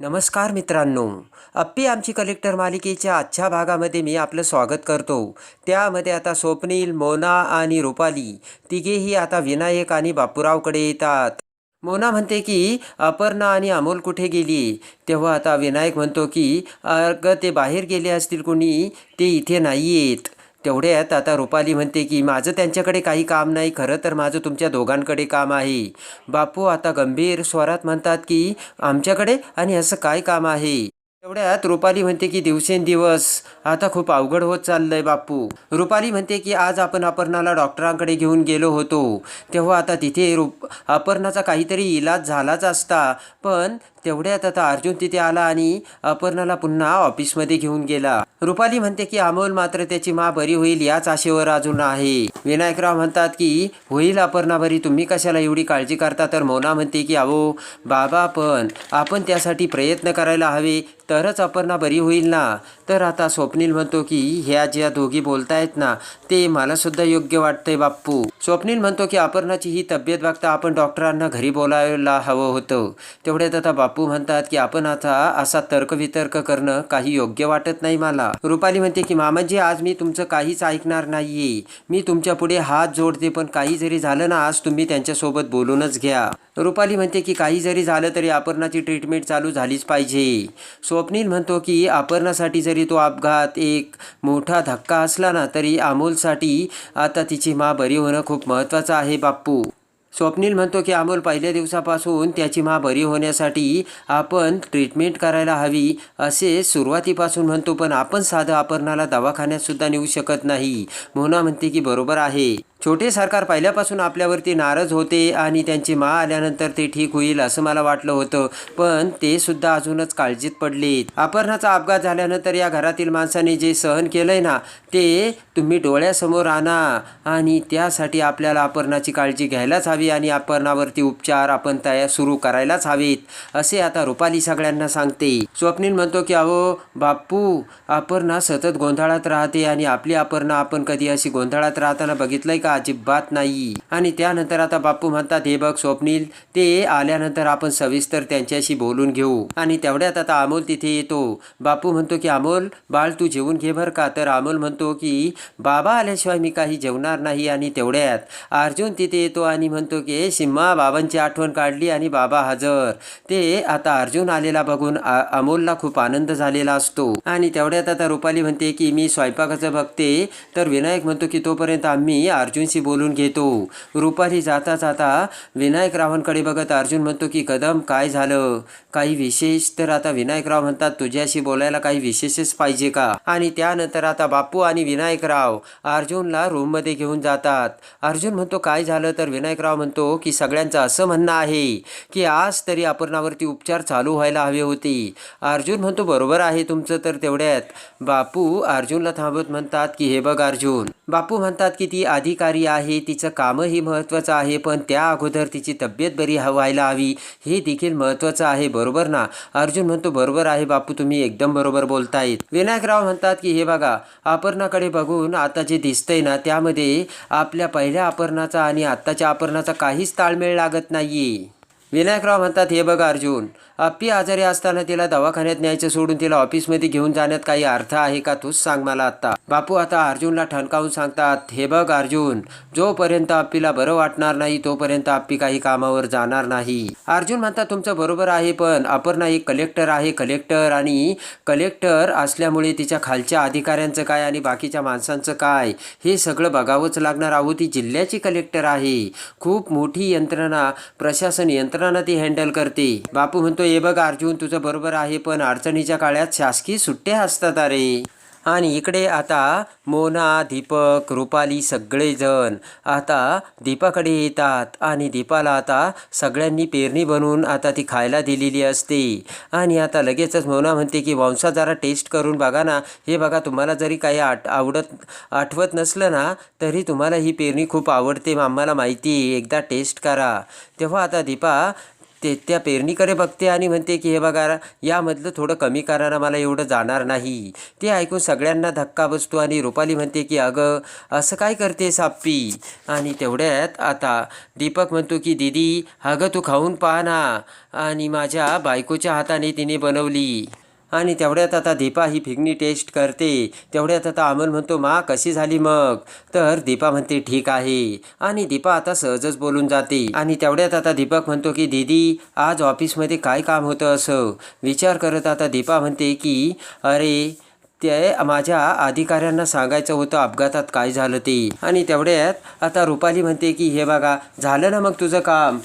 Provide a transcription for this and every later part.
नमस्कार मित्रांनो. अप्पी आमची कलेक्टर मालिकेच्या आजच्या भागामध्ये मी आपलं स्वागत करतो. त्यामध्ये आता स्वप्नील मोना आणि रुपाली तिघेही आता विनायक आणि बापूरावकडे येतात. मोना म्हणते की अपर्णा आणि अमोल कुठे गेली? तेव्हा आता विनायक म्हणतो की अगं ते बाहेर गेले असतील कोणी? ते इथे नाही आहेत तेवढ्यात आता रुपाली म्हणते की माझं त्यांच्याकडे काही काम नाही. खरं तर माझं तुमच्या दोघांकडे काम आहे. बापू आता गंभीर स्वरात म्हणतात की आमच्याकडे आणि असं काय काम आहे? तेवढ्यात रुपाली म्हणते की दिवसेंदिवस आता खूप अवघड होत चाललंय बापू रुपाली म्हणते की आज आपण अपर्णाला डॉक्टरांकडे घेऊन गेलो होतो. तेव्हा आता तिथे रुप अपर्णाचा काहीतरी इलाज झालाच असता. पण तेवढ्यात आता अर्जुन तिथे आला आणि अपर्णाला पुन्हा ऑफिसमध्ये घेऊन गेला. रुपाली म्हणते की अमोल मात्र त्याची मा बरी होईल याच आशेवर अजून आहे. विनायकराव म्हणतात की होईल अपर्णा बरी तुम्ही कशाला एवढी काळजी करता? तर मोना म्हणते की अहो बाबा पण आपण त्यासाठी प्रयत्न करायला हवे. तरच अपर्णा बरी होईल ना? तर आता स्वप्नील म्हणतो की ह्या ज्या दोघी बोलतायत ना ते मला सुद्धा योग्य वाटतंय बाप्पू. स्वप्नील म्हणतो की अपर्णाची ही तब्येत बघता आपण डॉक्टरांना घरी बोलायला हवं होतं. तेवढ्यात आता बापू म्हणतात की आपण आता असा तर्कवितर्क करणं काही योग्य वाटत नाही मला. रुपाली म्हणते की मामाजी आज मी तुमचं काहीच ऐकणार नाहीये. मी तुमच्यापुढे हात जोडते पण काही जरी झालं ना आज तुम्ही त्यांच्यासोबत बोलूनच घ्या. रुपाली म्हणते की काही जरी झालं तरी अपर्णाची ट्रीटमेंट चालू झालीच पाहिजे. स्वप्नील म्हणतो की अपर्णासाठी जरी तो अपघात एक मोठा धक्का असला ना तरी अमोलसाठी आता तिची मा बरी होणं खूप महत्त्वाचं आहे बाप्पू. स्वप्नील म्हणतो की अमोल पहिल्या दिवसापासून त्याची मा बरी होण्यासाठी आपण ट्रीटमेंट करायला हवी असे सुरुवातीपासून म्हणतो पण आपण साधं अपर्णाला दवाखान्यात सुद्धा नेऊ शकत नाही. मोना म्हणते की बरोबर आहे. छोटे सरकार पहिल्यापासून आपल्यावरती नाराज होते आणि त्यांची माँ आल्यानंतर ते ठीक होईल असं मला वाटलं होतं. पण ते सुद्धा अजूनच काळजीत पडले अपर्णाचा अपघात झाल्यानंतर या घरातील माणसाने जे सहन केलंय ना ते तुम्ही डोळ्यासमोर आणा. आणि त्यासाठी आपल्याला अपर्णाची काळजी घ्यायलाच हवी आणि अपर्णावरती उपचार आपण तयार सुरू करायलाच हवेत असे आता रुपाली सगळ्यांना सांगते. स्वप्नील म्हणतो की अहो बाप्पू अपर्णा सतत गोंधळात राहते आणि आपली अपर्णा आपण कधी अशी गोंधळात राहताना बघितलंय का? अजिबात नाही. आणि त्यानंतर आता बाप्पू म्हणतात हे बघ स्वप्नील ते आल्यानंतर आपण सविस्तर त्यांच्याशी बोलून घेऊ. आणि तेवढ्यात आता अमोल तिथे येतो. बापू म्हणतो की अमोल बाळ तू जेवून घे बरं का? तर अमोल म्हणतो की बाबा आल्याशिवाय मी काही जेवणार नाही. आणि तेवढ्यात अर्जुन तिथे येतो आणि म्हणतो की सिम्मा बाबांची आठवण काढली आणि बाबा हजर. ते आता अर्जुन आलेला बघून अमोलला खूप आनंद झालेला असतो. आणि तेवढ्यात आता रुपाली म्हणते की मी स्वयंपाकाचं बघते. तर विनायक म्हणतो की तोपर्यंत आम्ही अर्जुन अर्जुनशी बोलून घेतो. रुपाली जाता जाता विनायकरावांकडे बघत अर्जुन म्हणतो की कदम काय झालं? काही विशेष? तर आता विनायकराव म्हणतात तुझ्याशी बोलायला काही विशेषच पाहिजे का? आणि त्यानंतर आता बापू आणि विनायकराव अर्जुनला रूममध्ये घेऊन जातात. अर्जुन म्हणतो काय झालं? तर विनायकराव म्हणतो की सगळ्यांचं असं म्हणणं आहे की आज तरी अपर्णावरती उपचार चालू व्हायला हवे होते. अर्जुन म्हणतो बरोबर आहे तुमचं तर तेवढ्यात. बापू अर्जुनला थांबत म्हणतात की हे बघ अर्जुन बापू म्हणतात की ती अधिकारी आहे तिचं कामही महत्त्वाचं आहे पण त्या अगोदर तिची तब्येत बरी व्हायला हवी हे देखील महत्त्वाचं आहे बरोबर ना? अर्जुन म्हणतो बरोबर आहे बापू तुम्ही एकदम बरोबर बोलतायत. विनायकराव म्हणतात की हे बघा अपर्णाकडे बघून आता जे दिसतंय ना त्यामध्ये आपल्या पहिल्या अपर्णाचा आणि आत्ताच्या अपर्णाचा काहीच ताळमेळ लागत नाहीये. विनायकराव म्हणतात हे बघा अर्जुन अप्पी आजारी असताना तिला दवाखान्यात न्यायचं सोडून तिला ऑफिसमध्ये घेऊन जाण्यात काही अर्थ आहे का तूच सांग मला आत्ता. बापू आता अर्जुनला ठणकावून सांगतात हे बघ अर्जुन जोपर्यंत अप्पीला बरं वाटणार नाही तोपर्यंत अप्पी काही कामावर जाणार नाही. अर्जुन म्हणतात तुमचं बरोबर आहे पण अपर्णा एक कलेक्टर आहे कलेक्टर आणि कलेक्टर असल्यामुळे तिच्या खालच्या अधिकाऱ्यांचं काय आणि बाकीच्या माणसांचं काय? हे सगळं बघावंच लागणार आहो ती जिल्ह्याची कलेक्टर आहे. खूप मोठी यंत्रणा प्रशासन यंत्रणा ती हँडल करते. बापू म्हणतो हे बघ अर्जुन तुझं बरोबर आहे पण अडचणीच्या काळात शासकीय सुट्ट्या असतात अरे. आणि इकडे आता मोना दीपक रुपाली सगळेजण आता दीपाकडे येतात. आणि दीपाला आता सगळ्यांनी पेरणी बनवून आता ती खायला दिलेली असते. आणि आता लगेचच मोना म्हणते की वंशा जरा टेस्ट करून बघा ना. हे बघा तुम्हाला जरी काही आठ आवडत आठवत नसलं ना तरी तुम्हाला ही पेरणी खूप आवडते. आम्हाला माहिती आहे. एकदा टेस्ट करा. तेव्हा आता दीपा ते त्या पेरणीकडे बघते आणि म्हणते की हे बघा यामधलं थोडं कमी करा ना मला एवढं जाणार नाही. ते ऐकून सगळ्यांना धक्का बसतो आणि रुपाली म्हणते की अगं असं काय करते साप्पी आणि तेवढ्यात आता दीपक म्हणतो की दीदी अगं तू खाऊन पहा ना. आणि माझ्या बायकोच्या हाताने तिने बनवली. आणि तेवढ्यात आता दीपा ही फिगनी टेस्ट करते. तेवढ्यात आता अमोल म्हणतो मा कशी झाली मग? तर दीपा म्हणते ठीक आहे. आणि दीपा आता सहजच बोलून जाते. आणि तेवढ्यात आता दीपक म्हणतो की दीदी आज ऑफिसमध्ये काय काम होतं असं? विचार करत आता दीपा म्हणते की अरे ते माझ्या अधिकाऱ्यांना सांगायचं होतं अपघातात काय झालं ते. आणि तेवढ्यात आता रुपाली म्हणते की हे बघा झालं ना मग तुझं काम?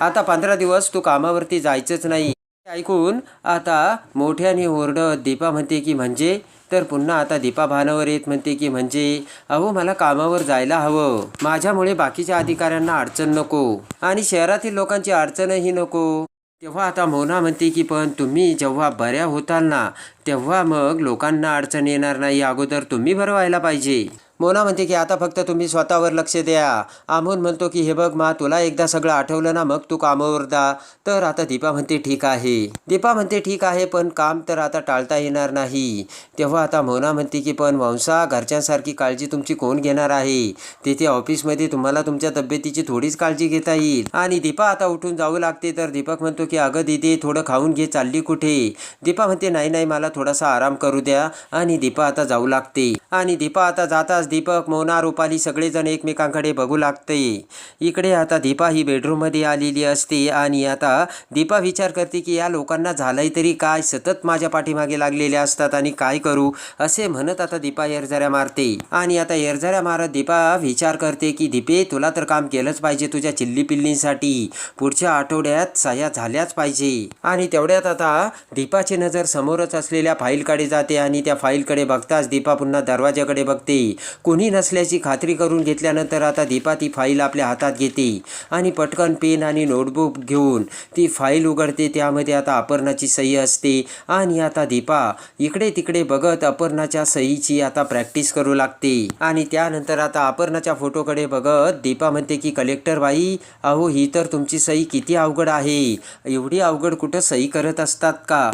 आता पंधरा दिवस तू कामावरती जायचंच नाही. ऐकून आता मोठ्याने ओरडत दीपा म्हणते की म्हणजे? तर पुन्हा आता दीपा भानावर येत म्हणते की म्हणजे? अहो मला कामावर जायला हवं. माझ्यामुळे बाकीच्या अधिकाऱ्यांना अडचण नको आणि शहरातील लोकांची अडचणही नको. तेव्हा आता मोना म्हणते की पण तुम्ही जेव्हा बऱ्या होताल ना तेव्हा मग लोकांना अडचण येणार नाही. अगोदर तुम्ही भरवायला व्हायला पाहिजे. मोना म्हणते की आता फक्त तुम्ही स्वतःवर लक्ष द्या. आमोन म्हणतो की हे बघ मा तुला एकदा सगळं आठवलं ना मग तू कामावर दा तर आता दीपा म्हणते ठीक आहे. दीपा म्हणते ठीक आहे पण काम तर आता टाळता येणार नाही. तेव्हा आता मोना म्हणते की पण वंशा घरच्यांसारखी काळजी तुमची कोण घेणार आहे? तिथे ऑफिसमध्ये तुम्हाला तुमच्या तब्येतीची थोडीच काळजी घेता येईल. आणि दीपा आता उठून जाऊ लागते. तर दीपक म्हणतो की अगं दिदी थोडं खाऊन घे चालली कुठे? दीपा म्हणते नाही नाही मला थोडासा आराम करू द्या आणि दीपा आता जाऊ लागते. आणि दीपा आता जाताच दीपक मोना रुपाली सगळेजण एकमेकांकडे बघू लागते. इकडे आता दीपा ही बेडरूममध्ये आलेली असते आणि आता दीपा विचार करते की या लोकांना झालंय तरी काय? सतत माझ्या पाठीमागे लागलेले असतात आणि काय करू? असे म्हणत आता दीपा एरझऱ्या मारते. आणि आता एरझऱ्या मारत दीपा विचार करते की दीपे तुला तर काम केलंच पाहिजे तुझ्या चिल्ली पिल्लींसाठी. पुढच्या आठवड्यात सह्या झाल्याच पाहिजे. आणि तेवढ्यात आता दीपाची नजर समोरच असलेल्या फाईलकडे जाते आणि त्या फाईलकडे बघताच दीपा पुन्हा दरवाजाकडे बघते. कोणी नसल्याची खात्री करून घेतल्यानंतर आता दीपा ती फाईल आपल्या हातात घेते आणि पटकन पेन आणि नोटबुक घेऊन ती फाईल उघडते. त्यामध्ये आता अपर्णाची सही असते आणि आता दीपा इकडे तिकडे बघत अपर्णाच्या सहीची आता प्रॅक्टिस करू लागते. आणि त्यानंतर आता अपर्णाच्या फोटोकडे बघत दीपा म्हणते की कलेक्टर बाई अहो ही तर तुमची सही किती अवघड आहे. एवढी अवघड कुठं सही करत असतात का?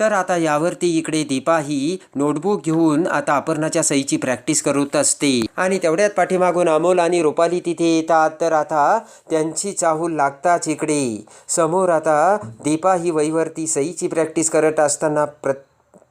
तर आता यावरती इकडे दीपा ही नोटबुक घेऊन आता अपर्णाच्या सहीची प्रॅक्टिस करत असते. आणि तेवढ्यात पाठीमागून अमोल आणि रुपाली तिथे येतात. तर आता त्यांची चाहूल लागताच इकडे. समोर आता दीपा ही वहीवरती सईची प्रॅक्टिस करत असताना प्र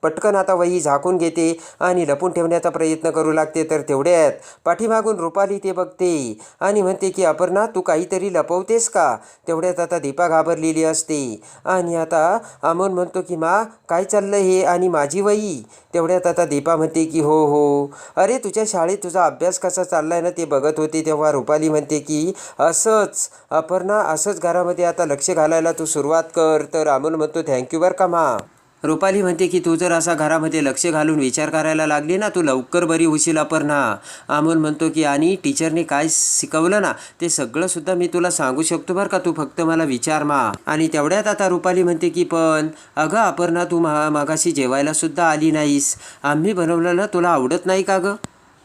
पटकन आता वही झाकून घेते आणि लपून ठेवण्याचा प्रयत्न करू लागते तर तेवढ्यात पाठीमागून रुपाली ते बघते आणि म्हणते की अपर्णा तू काहीतरी लपवतेस का? तेवढ्यात आता दीपा घाबरलेली असते. आणि आता अमोल म्हणतो की मा काय चाललं हे? आणि माझी वही? तेवढ्यात आता दीपा म्हणते की हो हो. अरे तुझ्या शाळेत तुझा अभ्यास कसा चाललाय ना ते बघत होते तेव्हा रुपाली म्हणते की असंच. अपर्णा असंच घरामध्ये आता लक्ष घालायला तू सुरुवात कर. तर अमोल म्हणतो थँक्यू बर का मा. रुपाली म्हणते की तू जर असा घरामध्ये लक्ष घालून विचार करायला लागली ना तू लवकर बरी होशील अपर्णा. अमोल म्हणतो की आणि टीचरने काय शिकवलं ना ते सगळंसुद्धा मी तुला सांगू शकतो बरं का तू फक्त मला विचार मा. आणि तेवढ्यात आता रुपाली म्हणते की पण अगं अपर्णा तू मा मागाशी जेवायला सुद्धा आली नाहीस. आम्ही बनवलेलं तुला आवडत नाही का गं?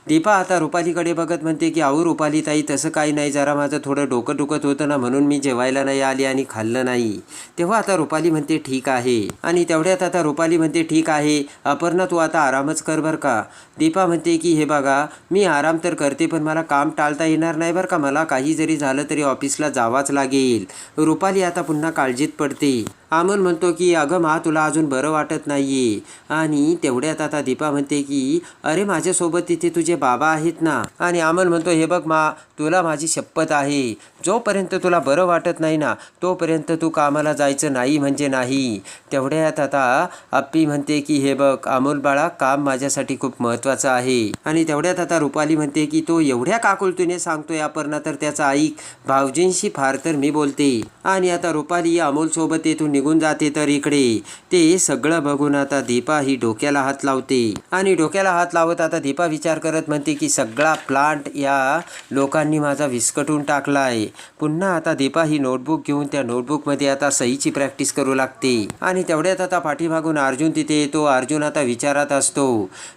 दीपा आता रुपालीकडे बघत म्हणते की अहो रुपाली ताई तसं काही नाही. जरा माझं थोडं डोकं दुखत होतं ना म्हणून मी जेवायला नाही आली आणि खाल्लं नाही. तेव्हा आता रुपाली म्हणते ठीक आहे. आणि तेवढ्यात आता रुपाली म्हणते ठीक आहे. अपर्णा तू आता आरामच कर बरं का? दीपा म्हणते की हे बघा मी आराम तर करते पण मला काम टाळता येणार नाही बरं का? मला काही जरी झालं तरी ऑफिसला जावाच लागेल. रुपाली आता पुन्हा काळजीत पडते. अमोल म्हणतो की अगं मा तुला अजून बरं वाटत नाहीये. आणि तेवढ्यात आता दीपा म्हणते की अरे माझ्यासोबत तिथे तुझे बाबा आहेत ना. आणि अमोल म्हणतो हे बघ मा तुला माझी शपथ आहे. जोपर्यंत तुला बरं वाटत नाही ना तोपर्यंत तू कामाला जायचं नाही म्हणजे नाही. तेवढ्यात आता आप्पी म्हणते की हे बघ अमोल बाळा काम माझ्यासाठी खूप महत्त्वाचं आहे. आणि तेवढ्यात आता रुपाली म्हणते की तो एवढ्या काकुलतीने सांगतोय अपर्णा तर त्याचा ऐक. भाऊजींशी फार तर मी बोलते. आणि आता रुपाली अमोलसोबत येथून निघून जाते तर इकडे. ते सगळं बघून आता दीपा ही डोक्याला हात लावते. आणि डोक्याला हात लावत आता दीपा विचार करत म्हणते की सगळा प्लांट या लोकांनी माझा विस्कटून टाकला आहे पुन्हा आता दीपा ही नोटबुक घेऊन त्या नोटबुकमध्ये आता सहीची प्रॅक्टिस करू लागते. आणि तेवढ्यात आता पाठीमागून अर्जुन तिथे येतो. अर्जुन आता विचारात असतो.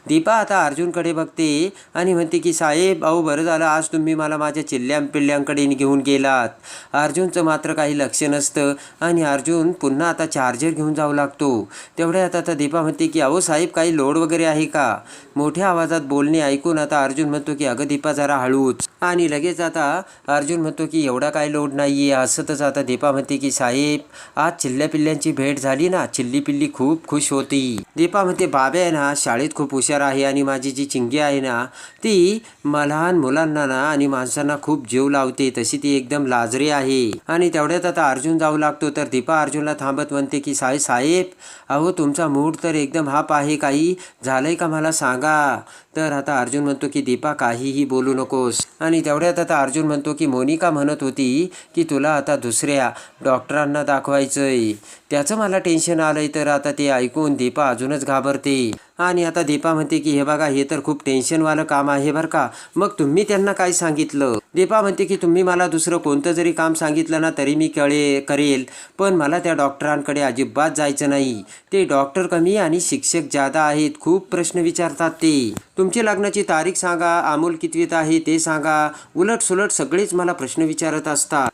दीपा आता अर्जुनकडे बघते आणि म्हणते की साहेब अहो बरं झालं. आज तुम्ही मला माझ्या चिल्ल्यां पिल्ल्यांकडे घेऊन गेलात. अर्जुनचं मात्र काही लक्ष नसतं आणि अर्जुन पुन्हा पुन्हा आता चार्जर घेऊन जाऊ लागतो. तेवढ्यात आता दीपा म्हणते की अहो साहेब काही लोड वगैरे आहे का? मोठ्या आवाजात बोलणे ऐकून आता अर्जुन म्हणतो की अगं दीपा जरा हळूच. आणि लगेच आता अर्जुन म्हणतो की एवढा काय लोड नाही आहे असतच आता दीपा म्हणते की साहेब आज चिल्ल्या पिल्ल्यांची भेट झाली ना चिल्ली पिल्ली खूप खुश होती. दीपा म्हणते बाबे आहे ना शाळेत खूप हुशार आहे आणि माझी जी चिंगी आहे ना ती लहान मुलांना ना आणि माणसांना खूप जीव लावते तशी ती एकदम लाजरी आहे. आणि तेवढ्यात आता अर्जुन जाऊ लागतो तर दीपा अर्जुनला थांबत म्हणते की साहेब साहेब अहो तुमचा मूड तर एकदम हाप आहे काही झालंय का मला सांगा. तर आता अर्जुन म्हणतो की दीपा काहीही बोलू नकोस. आणि तेवढ्यात आता अर्जुन म्हणतो की मोनिका म्हणत होती की तुला आता दुसऱ्या डॉक्टरांना दाखवायचंय. त्याचं मला टेन्शन आलंय तर आता ते ऐकून दीपा अजूनच घाबरते. आणि आता दीपा म्हणते की हे बघा हे तर खूप टेन्शनवालं काम आहे बरं का. मग तुम्ही त्यांना काय सांगितलं? दीपा म्हणते की तुम्ही मला दुसरं कोणतं जरी काम सांगितलं ना तरी मी कळे करेल. पण मला त्या डॉक्टरांकडे अजिबात जायचं नाही. ते डॉक्टर कमी आणि शिक्षक जादा आहेत. खूप प्रश्न विचारतात ते. तुमची लग्नाची तारीख सांगा अमोल कितवीत आहे ते सांगा. उलट सुलट सगळेच मला प्रश्न विचारत असतात.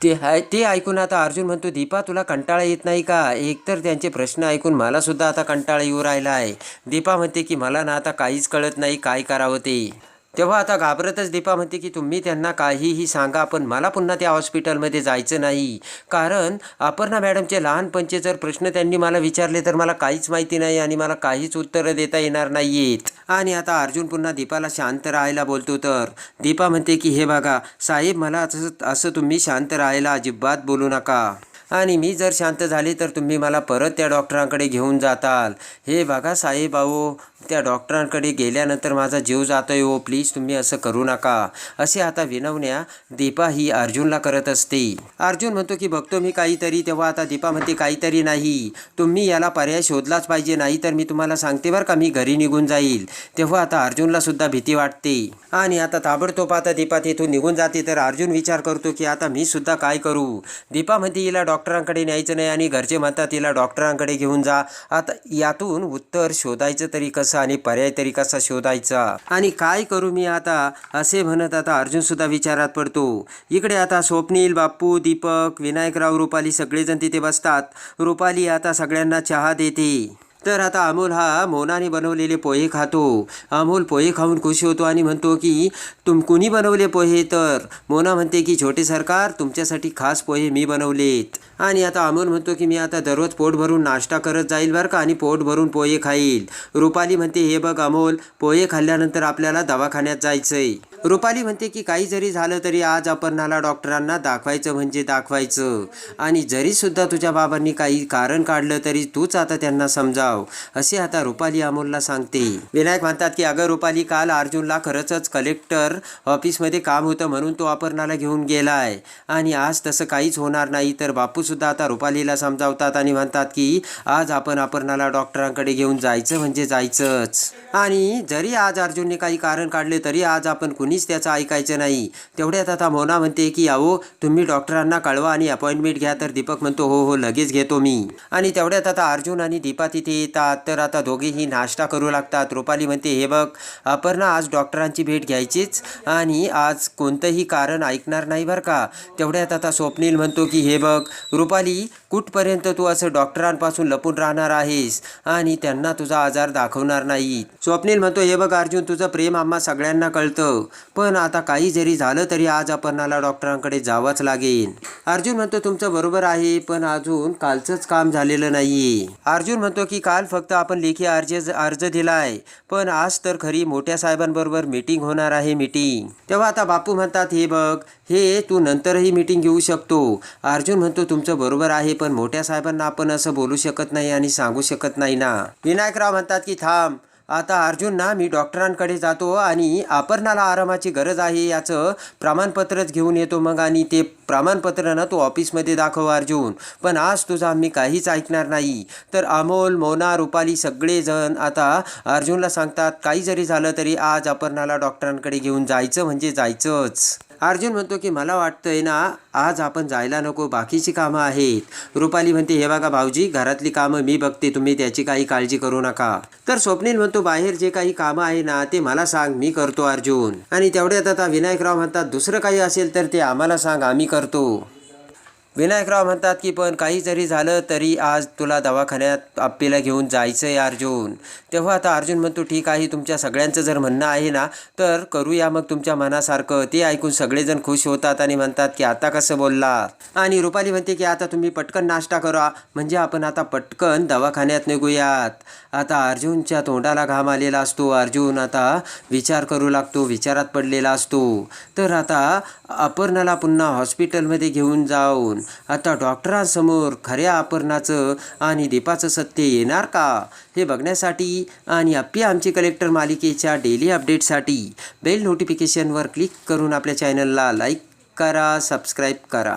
ते हाय ते ऐकून आता अर्जुन म्हणतो दीपा तुला कंटाळा येत नाही का? एकतर त्यांचे प्रश्न ऐकून मलासुद्धा आता कंटाळा येऊ राहिला आहे. दीपा म्हणते की मला ना आता काहीच कळत नाही काय करावं ते. तेव्हा आता घाबरतच दीपा म्हणते की तुम्ही त्यांना काहीही सांगा पण मला पुन्हा त्या हॉस्पिटलमध्ये जायचं नाही. कारण अपर्णा मॅडमचे लहानपणचे जर प्रश्न त्यांनी मला विचारले तर मला काहीच माहिती नाही आणि मला काहीच उत्तरं देता येणार नाही आहेत आणि आता अर्जुन पुन्हा दीपाला शांत राहायला बोलतो. तर दीपा म्हणते की हे बघा साहेब मला असं असं तुम्ही शांत राहायला अजिबात बोलू नका. आणि मी जर शांत झाले तर तुम्ही मला परत त्या डॉक्टरांकडे घेऊन जाताल. हे बघा साहेब अहो त्या डॉक्टरांकडे गेल्यानंतर माझा जीव जातो आहे हो प्लीज तुम्ही असं करू नका. असे आता विनवण्या दीपा ही अर्जुनला करत असते. अर्जुन म्हणतो की बघतो मी काहीतरी तेव्हा आता दीपा म्हणते काहीतरी नाही. तुम्ही याला पर्याय शोधलाच पाहिजे नाही तर मी तुम्हाला सांगते बरं का मी घरी निघून जाईल. तेव्हा आता अर्जुनला सुद्धा भीती वाटते. आणि आता ताबडतोब आता दीपा तिथून निघून जाते. तर अर्जुन विचार करतो की आता मी सुद्धा काय करू? दीपा म्हणते हिला डॉक्टरांकडे न्यायचं नाही आणि घरचे म्हणतात तिला डॉक्टरांकडे घेऊन जा. आता यातून उत्तर शोधायचं तरी कसं आणि पर्याय तरी कसा शोधायचा? आणि काय करू मी आता? असे म्हणत आता अर्जुन सुद्धा विचारात पडतो. इकडे आता स्वप्नील बाप्पू दीपक विनायकराव रुपाली सगळेजण तिथे बसतात. रुपाली आता सगळ्यांना चहा देते. तर आता अमोल हा मोनाने बनवलेले पोहे खातो. अमोल पोहे खाऊन खुश होतो आणि म्हणतो की तुम कुणी बनवले पोहे? तर मोना म्हणते की छोटे सरकार तुमच्यासाठी खास पोहे मी बनवलेत. आणि आता अमोल म्हणतो की मी आता दररोज पोट भरून नाश्ता करत जाईल बरं का आणि पोट भरून पोहे खाईल. रुपाली म्हणते हे बघ अमोल पोहे खाल्ल्यानंतर आपल्याला दवाखान्यात जायचंय. रुपाली म्हणते की काही जरी झालं तरी आज अपर्णाला डॉक्टरांना दाखवायचं म्हणजे दाखवायचं. आणि जरीसुद्धा तुझ्या बाबांनी काही कारण काढलं तरी तूच आता त्यांना समजाव. असे आता रुपाली अमोलला सांगते. विनायक म्हणतात की अगं रुपाली काल अर्जुनला खरंच कलेक्टर ऑफिसमध्ये काम होतं म्हणून तो अपर्णाला घेऊन गेलाय. आणि आज तसं काहीच होणार नाही तर बापूस सुद्धा आता रुपालीला समजावतात आणि म्हणतात की आज आपण अपर्णाला डॉक्टरांकडे घेऊन जायचं म्हणजे जायचंच. आणि जरी आज अर्जुनने काही कारण काढले तरी आज आपण कुणीच त्याचं ऐकायचं नाही. तेवढ्यात आता मोना म्हणते की अहो तुम्ही डॉक्टरांना कळवा आणि अपॉइंटमेंट घ्या. तर दीपक म्हणतो हो हो लगेच घेतो मी. आणि तेवढ्यात आता अर्जुन आणि दीपा तिथे येतात. तर आता दोघेही नाश्ता करू लागतात. रुपाली म्हणते हे बघ अपर्णा आज डॉक्टरांची भेट घ्यायचीच आणि आज कोणतंही कारण ऐकणार नाही बरं का. तेवढ्यात आता स्वप्नील म्हणतो की हे बघ रुपाली कुठपर्यंत तू असं डॉक्टरांपासून लपून राहणार आहेस? आणि त्यांना तुझा आजार दाखवणार नाही स्वप्नील म्हणतो हे बघ अर्जुन तुझं प्रेम आम्हा सगळ्यांना कळतं. पण आता काही जरी झालं तरी आज अपर्णाला डॉक्टरांकडे जावंच लागेल. अर्जुन म्हणतो तुमचं बरोबर आहे पण अजून कालचंच काम झालेलं नाही अर्जुन म्हणतो की काल फक्त आपण लेखी अर्ज अर्ज दिलाय. पण आज तर खरी मोठ्या साहेबांबरोबर मीटिंग होणार आहे मीटिंग तेव्हा आता बापू म्हणतात हे बघ हे तू नंतरही मीटिंग घेऊ शकतो. अर्जुन म्हणतो तुमचं बरोबर आहे पण मोठ्या साहेबांना आपण असं बोलू शकत नाही आणि सांगू शकत नाही ना. विनायकराव म्हणतात की थांब आता अर्जुन ना मी डॉक्टरांकडे जातो आणि अपर्णाला आरामाची गरज आहे याचं प्रमाणपत्रच घेऊन येतो मग आणि ते प्रमाणपत्र ना तू ऑफिसमध्ये दाखव अर्जुन. पण आज तुझा आम्ही काहीच ऐकणार नाही. तर अमोल मोना रुपाली सगळेजण आता अर्जुनला सांगतात काही जरी झालं तरी आज अपर्णाला डॉक्टरांकडे घेऊन जायचं म्हणजे जायचंच. अर्जुन म्हणतो की मला वाटतंय ना आज आपण जायला नको बाकीची कामं आहेत. रुपाली म्हणते हे बघा भाऊजी घरातली कामं मी बघते तुम्ही त्याची काही काळजी करू नका. तर स्वप्नील म्हणतो बाहेर जे काही कामं आहे ना ते मला सांग मी करतो अर्जुन. आणि तेवढ्यात आता विनायकराव म्हणतात दुसरं काही असेल तर ते आम्हाला सांग आम्ही करतो. विनायकराव म्हणतात की पण काही जरी झालं तरी आज तुला दवाखान्यात आप्पीला घेऊन जायचं आहे अर्जुन. तेव्हा आता अर्जुन म्हणतो ठीक आहे तुमच्या सगळ्यांचं जर म्हणणं आहे ना तर करूया मग तुमच्या मनासारखं. ते ऐकून सगळेजण खुश होतात आणि म्हणतात की आता कसं बोलला आणि रुपाली म्हणते की आता तुम्ही पटकन नाश्ता करा म्हणजे आपण आता पटकन दवाखान्यात निघूयात. आता अर्जुनच्या तोंडाला घाम आलेला असतो. अर्जुन आता विचार करू लागतो विचारात पडलेला असतो. तर आता अपर्णाला पुन्हा हॉस्पिटलमध्ये घेऊन जाऊन आता डॉक्टरांसमोर खऱ्या अपर्णाचं आणि दीपाचं सत्य येणार का? हे बघण्यासाठी आणि अप्पी आमची कलेक्टर मालिकेच्या डेली अपडेटसाठी बेल नोटिफिकेशनवर क्लिक करून आपल्या चॅनलला लाईक करा सबस्क्राईब करा.